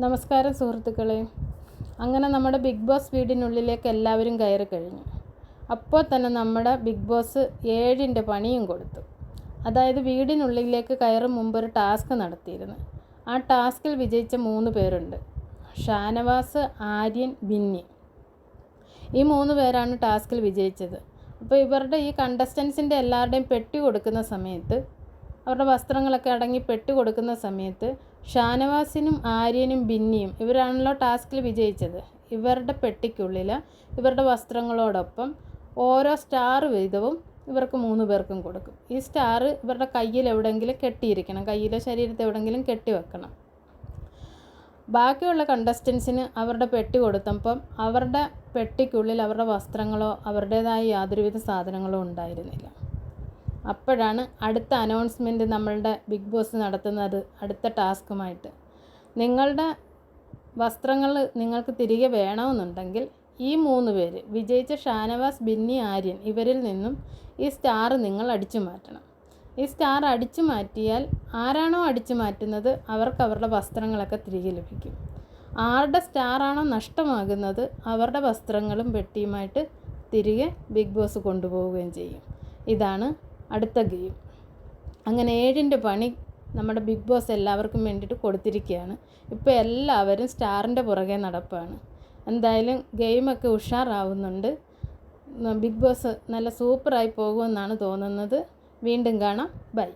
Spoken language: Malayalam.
നമസ്കാരം സുഹൃത്തുക്കളെ. അങ്ങനെ നമ്മുടെ ബിഗ് ബോസ് വീടിനുള്ളിലേക്ക് എല്ലാവരും കയറി കഴിഞ്ഞു. അപ്പോൾ തന്നെ നമ്മുടെ ബിഗ് ബോസ് ഏഴിന്റെ പണിയും കൊടുത്തു. അതായത് വീടിനുള്ളിലേക്ക് കയറും മുമ്പ് ഒരു ടാസ്ക് നടത്തിയിരുന്നു. ആ ടാസ്കിൽ വിജയിച്ച മൂന്ന് പേരുണ്ട്. ഷാനവാസ് ആര്യൻ ബിന്നി. ഈ മൂന്ന് പേരാണ് ടാസ്കിൽ വിജയിച്ചത്. അപ്പോൾ ഇവരുടെ ഈ കണ്ടസ്റ്റൻസിന്റെ എല്ലാവരുടെയും പെട്ടി കൊടുക്കുന്ന സമയത്ത് അവരുടെ വസ്ത്രങ്ങളൊക്കെ അടങ്ങി പെട്ടി കൊടുക്കുന്ന സമയത്ത് ഷാനവാസിനും ആര്യനും ബിന്നിയും ഇവരാണല്ലോ ടാസ്കിൽ വിജയിച്ചത്. ഇവരുടെ പെട്ടിക്കുള്ളിൽ ഇവരുടെ വസ്ത്രങ്ങളോടൊപ്പം ഓരോ സ്റ്റാർ വീതവും ഇവർക്ക് മൂന്ന് പേർക്കും കൊടുക്കും. ഈ സ്റ്റാർ ഇവരുടെ കയ്യിൽ എവിടെയെങ്കിലും കെട്ടിയിരിക്കണം. കയ്യിലോ ശരീരത്തെ എവിടെയെങ്കിലും കെട്ടി വെക്കണം. ബാക്കിയുള്ള കണ്ടസ്റ്റൻസിന് അവരുടെ പെട്ടി കൊടുത്തപ്പം അവരുടെ പെട്ടിക്കുള്ളിൽ അവരുടെ വസ്ത്രങ്ങളോ അവരുടേതായ യാതൊരുവിധ സാധനങ്ങളോ ഉണ്ടായിരുന്നില്ല. അപ്പോഴാണ് അടുത്ത അനൗൺസ്മെന്റ് നമ്മളുടെ ബിഗ് ബോസ് നടത്തുന്നത് അടുത്ത ടാസ്കുമായിട്ട്. നിങ്ങളുടെ വസ്ത്രങ്ങൾ നിങ്ങൾക്ക് തിരികെ വേണമെന്നുണ്ടെങ്കിൽ ഈ മൂന്ന് പേര് വിജയിച്ച ഷാനവാസ് ബിന്നി ആര്യൻ ഇവരിൽ നിന്നും ഈ സ്റ്റാർ നിങ്ങൾ അടിച്ചു മാറ്റണം. ഈ സ്റ്റാർ അടിച്ചു മാറ്റിയാൽ ആരാണോ അടിച്ചു മാറ്റുന്നത് അവർക്ക് അവരുടെ വസ്ത്രങ്ങളൊക്കെ തിരികെ ലഭിക്കും. ആരുടെ സ്റ്റാറാണോ നഷ്ടമാകുന്നത് അവരുടെ വസ്ത്രങ്ങളും പെട്ടിയുമായിട്ട് തിരികെ ബിഗ് ബോസ് കൊണ്ടുപോവുകയും ചെയ്യും. ഇതാണ് അടുത്ത ഗെയിം. അങ്ങനെ ഏഴിന്റെ പണി നമ്മുടെ ബിഗ് ബോസ് എല്ലാവർക്കും വേണ്ടിയിട്ട് കൊടുത്തിരിക്കുകയാണ്. ഇപ്പോൾ എല്ലാവരും സ്റ്റാറിന്റെ പുറകെ നടപ്പാണ്. എന്തായാലും ഗെയിമൊക്കെ ഉഷാറാവുന്നുണ്ട്. ബിഗ് ബോസ് നല്ല സൂപ്പറായി പോകുമെന്നാണ് തോന്നുന്നത്. വീണ്ടും കാണാം. ബൈ.